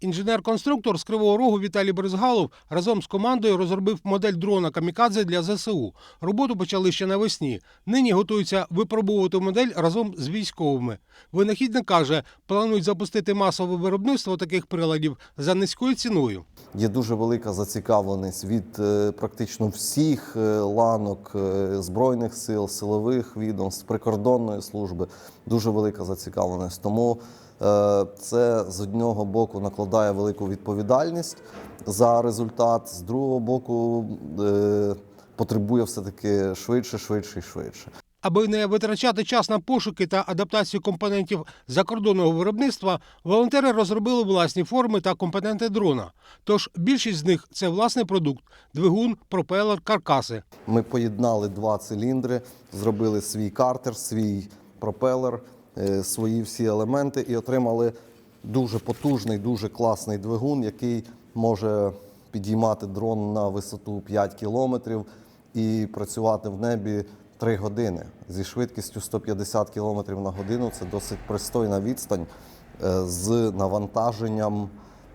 Інженер-конструктор з Кривого Рогу Віталій Бризгалов разом з командою розробив модель дрона Камікадзе для ЗСУ. Роботу почали ще навесні. Нині готуються випробовувати модель разом з військовими. Винахідник каже, планують запустити масове виробництво таких приладів за низькою ціною. Є дуже велика зацікавленість від е, практично всіх е, ланок е, збройних сил, силових відомств, прикордонної служби. Дуже велика зацікавленість. Тому це з одного боку накладає велику відповідальність за результат, з другого боку е, потребує все таки швидше, швидше і швидше. Аби не витрачати час на пошуки та адаптацію компонентів закордонного виробництва, волонтери розробили власні форми та компоненти дрона. Тож більшість з них це власний продукт: двигун, пропелер, каркаси. Ми поєднали два циліндри, зробили свій картер, свій пропелер, е, свої всі елементи і отримали дуже потужний, дуже класний двигун, який може підіймати дрон на висоту 5 кілометрів і працювати в небі 3 години зі швидкістю 150 км на годину. Це досить пристойна відстань е, з навантаженням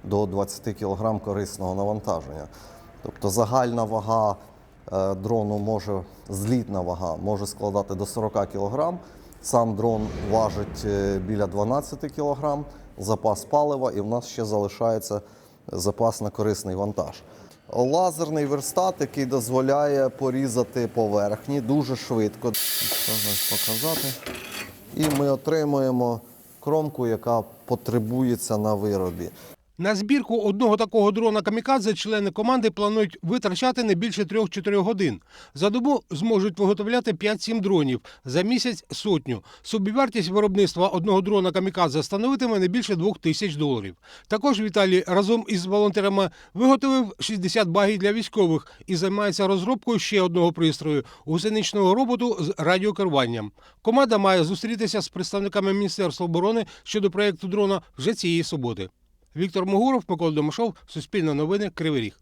до 20 кг корисного навантаження. Тобто загальна вага е, дрону може, злітна вага може складати до 40 кг. Сам дрон важить е, біля 12 кг, запас палива, і в нас ще залишається запас на корисний вантаж. Лазерний верстат, який дозволяє порізати поверхні дуже швидко. Показати. І ми отримуємо кромку, яка потребується на виробі. На збірку одного такого дрона камікадзе члени команди планують витрачати не більше 3-4 годин. За добу зможуть виготовляти 5-7 дронів, за місяць сотню. Собівартість виробництва одного дрона камікадзе становитиме не більше 2 тисяч доларів. Також Віталій разом із волонтерами виготовив 60 багів для військових і займається розробкою ще одного пристрою гусеничного роботу з радіокеруванням. Команда має зустрітися з представниками Міністерства оборони щодо проєкту дрона вже цієї суботи. Віктор Могуров, Микола Домашов, Суспільне новини, Кривий Ріг.